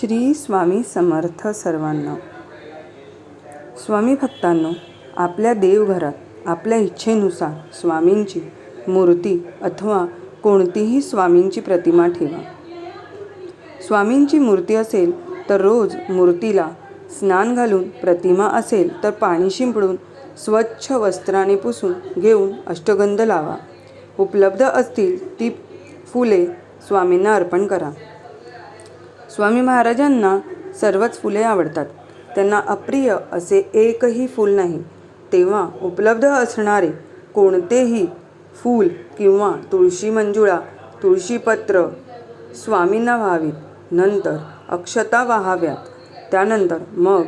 श्री स्वामी समर्थ सर्वांना. स्वामी भक्तांनो आपल्या देवघरात आपल्या इच्छेनुसार स्वामींची मूर्ती अथवा कोणतीही स्वामींची प्रतिमा ठेवा. स्वामींची मूर्ती असेल तर रोज मूर्तीला स्नान घालून प्रतिमा असेल तर पाणी शिंपडून स्वच्छ वस्त्राने पुसून घेऊन अष्टगंध लावा. उपलब्ध असतील ती फुले स्वामींना अर्पण करा. स्वामी महाराजांना सर्वच फुले आवडतात. त्यांना अप्रिय असे एकही फूल नाही. तेव्हा उपलब्ध असणारे कोणतेही फूल किंवा तुळशी मंजुळा तुळशीपत्र स्वामींना व्हावीत. नंतर अक्षता वाहाव्यात. त्यानंतर मग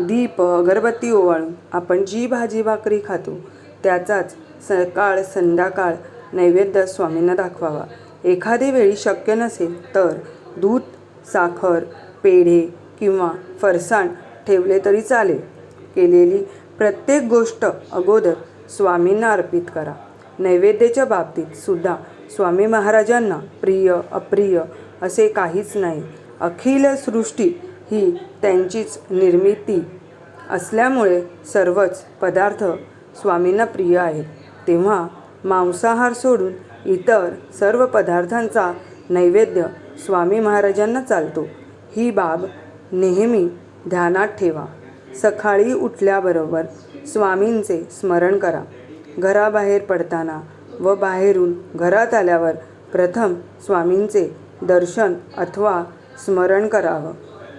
दीप अगरबत्ती ओवाळून आपण जी भाजी भाकरी खातो त्याचाच सकाळ संध्याकाळ नैवेद्य स्वामींना दाखवावा. एखादी वेळी शक्य नसेल तर दूध साखर पेढे किंवा फरसाण ठेवले तरी चालेल. केलेली प्रत्येक गोष्ट अगोदर स्वामींना अर्पित करा. नैवेद्याच्या बाबतीत सुद्धा स्वामी महाराजांना प्रिय अप्रिय असे काहीच नाही. अखिल सृष्टी ही त्यांचीच निर्मिती असल्यामुळे सर्वच पदार्थ स्वामींना प्रिय आहेत. तेव्हा मांसाहार सोडून इतर सर्व पदार्थांचा नैवेद्य स्वामी महाराजांना चालतो. ही बाब नेहमी ध्यानात ठेवा. सकाळी उठल्याबरोबर स्वामींचे स्मरण करा. घराबाहेर पडताना व बाहेरून घरात आल्यावर प्रथम स्वामींचे दर्शन अथवा स्मरण करावं.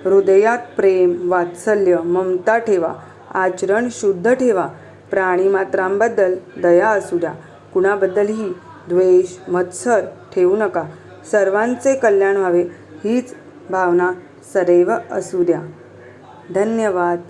हृदयात प्रेम वात्सल्य ममता ठेवा. आचरण शुद्ध ठेवा. प्राणीमात्रांबद्दल दया असू द्या. कुणाबद्दलही द्वेष मत्सर ठेवू नका. सर्वांचे कल्याण व्हावे हीच भावना सदैव असू द्या. धन्यवाद.